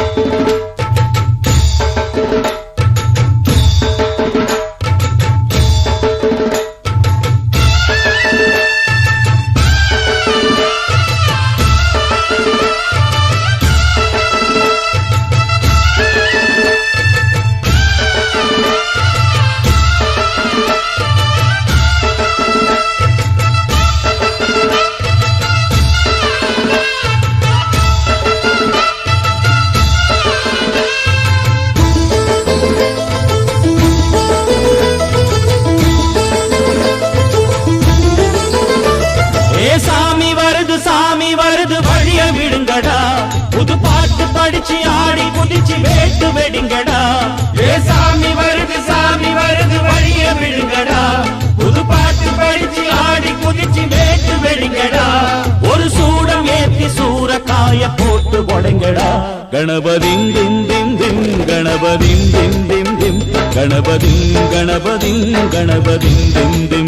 ஏ அடிச்சு ஆடி குதிச்சு வேட்டு வெடிங்கடா. ஏ சாமி வருது சாமி வருது வழிய விடுங்கடா புது பாட்டு படிச்சு ஆடி குதிச்சு வேட்டு வெடிங்கடா. ஒரு சூடம் ஏத்தி சூறக்காய போட்டு உடைங்கடா. கணபதிம் திம் திம் திம் கணபதிம் திம் திம் திம். கணபதிம் கணபதிம் கணபதிம் திம் திம்.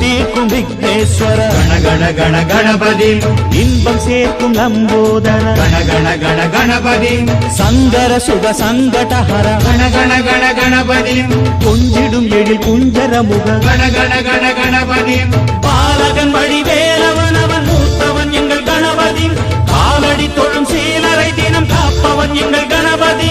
தீர்க்கும் விக்னேஸ்வர. கண கண கண இன்பம் சேர்க்கும் லம்போதர கண கண கண கணபதிம் சங்கர சுக சங்கடஹர. கண கண கண கணபதிம் கொஞ்சிடும் எழில் குஞ்சர முக. கண கண கண கணபதி. பாலகன் வழி வேலவன் அவன் மூத்தவன் எங்கள் கணபதி. காலடி தொழும் சீலரை தினம் காப்பவன் எங்கள் கணபதி.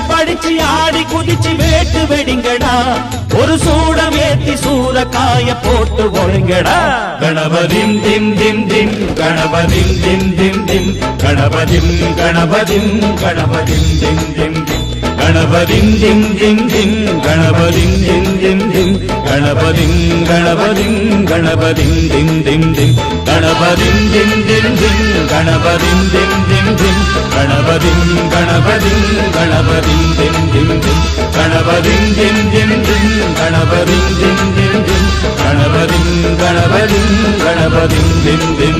புது பாட்டு படிச்சு ஆடி குதிச்சு வேட்டு வெடிங்கடா. ஒரு சூடம் ஏத்தி காய போட்டு ஒழுங்கடா. கணபதிம் திம் திம் திம் கணபதிம் திம் திம் திம் கணபதிம் கணபதிம் கணபதிம் திம் திம் திம். கணபதிம் திம் திம் திம் கணபதிம் திம் திம் திம் கணபதிம் கணபதிம் கணபதிம் திம் திம் திம். கணபதிம் திம் திம் திம் கணபதிம் திம் திம் திம் கணபதிம் கணபதிம் கணபதிம் திம் திம் திம் கணபதிம் திம் திம் திம் கணபதிம் திம் திம் திம் கணபதிம் கணபதிம் கணபதிம் திம் திம்